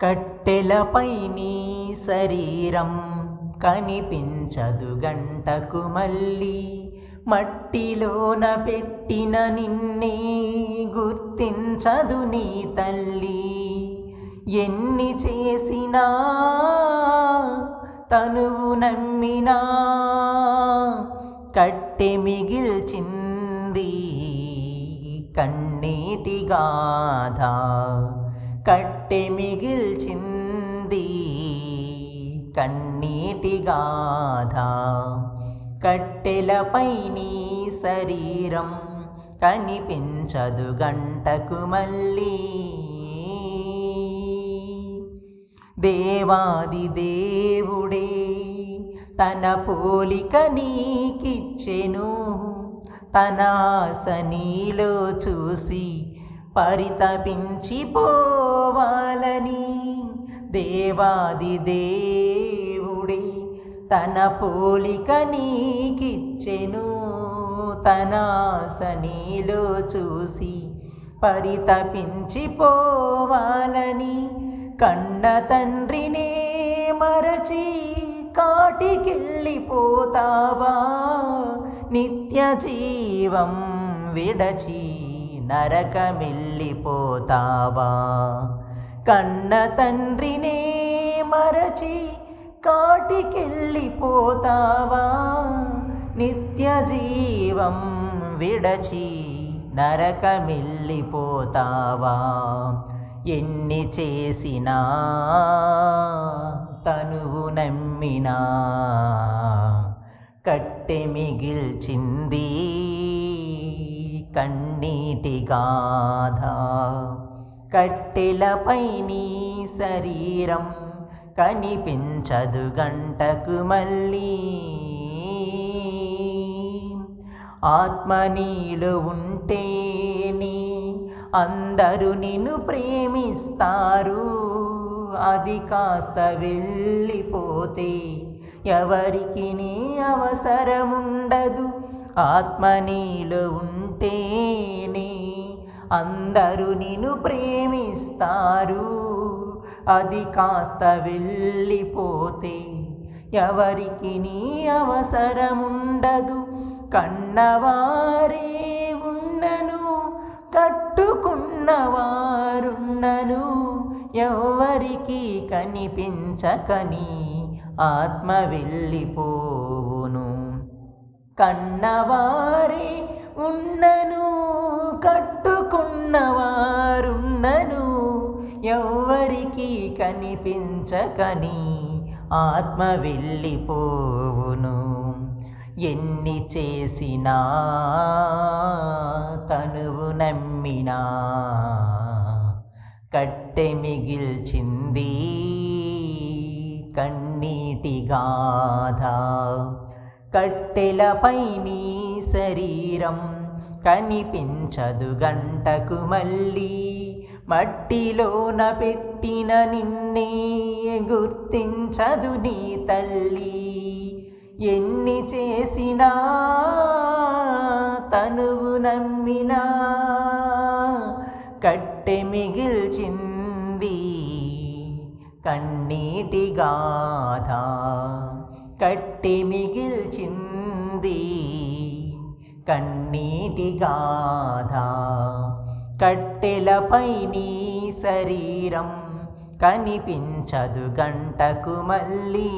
కట్టెలపై నీ శరీరం కనిపించదు గంటకు మళ్ళీ. మట్టిలోన పెట్టిన నిన్నే గుర్తించదు నీ తల్లి. ఎన్ని చేసినా తనువు నమ్మినా కట్టె మిగిల్చింది కన్నీటి గాథ కట్టె మిగిల్చింది కన్నీటి గాథ కట్టెలపై నీ శరీరం కనిపించదు గంటకు మళ్ళీ దేవాది దేవుడే తన పోలిక నీకిచ్చెను తన ఆశ నీలో చూసి పరితపించిపోవాలని దేవాది దేవుడే తన పోలిక నీకిచ్చెను. తన ఆశ నీలో చూసి పరితపించిపోవాలని కన్న తండ్రినే మరచి కాటికెళ్ళిపోతావా? నిత్య జీవం విడచి నరకమిల్లిపోతావా? కన్న తండ్రినే మరచి కాటికెళ్ళిపోతావా? నిత్య జీవం విడచి నరకమిల్లిపోతావా? ఎన్ని చేసినా తనువు నమ్మినా కట్టె మిగిల్చింది. కన్నీటి గాథ కట్టెలపై నీ శరీరం కనిపించదు గంటకు మళ్ళీ. ఆత్మ నీలో ఉంటేనే అందరూ నిన్ను ప్రేమిస్తారు. అది కాస్త వెళ్ళిపోతే ఎవరికి నీ అవసరముండదు. ఆత్మ నీలో ఉంటేనే అందరూ నిన్ను ప్రేమిస్తారు. అది కాస్త వెళ్ళిపోతే ఎవరికి నీ అవసరముండదు. కన్నవారే ఉన్నను కట్టుకున్నవారున్నను ఎవరికి కనిపించకని ఆత్మ వెళ్ళిపోవును. కన్నవారే ఉన్నను కట్టుకున్నవారున్నను ఎవ్వరికి కనిపించకని ఆత్మ వెళ్ళిపోవును ఎన్ని చేసినా తనువు నమ్మినా కట్టె మిగిల్చింది కన్నీటి గాథ కట్టెలపై నీ శరీరం కనిపించదు గంటకు మళ్ళీ. మట్టిలోన పెట్టిన నిన్నే గుర్తించదు నీ తల్లి. ఎన్ని చేసినా తనువు నమ్మినా కట్టె మిగిల్చింది కన్నీటి గాథ. కట్టె మిగిల్చింది కన్నీటి గాథ కట్టెలపై నీ శరీరం కనిపించదు గంటకు మళ్ళీ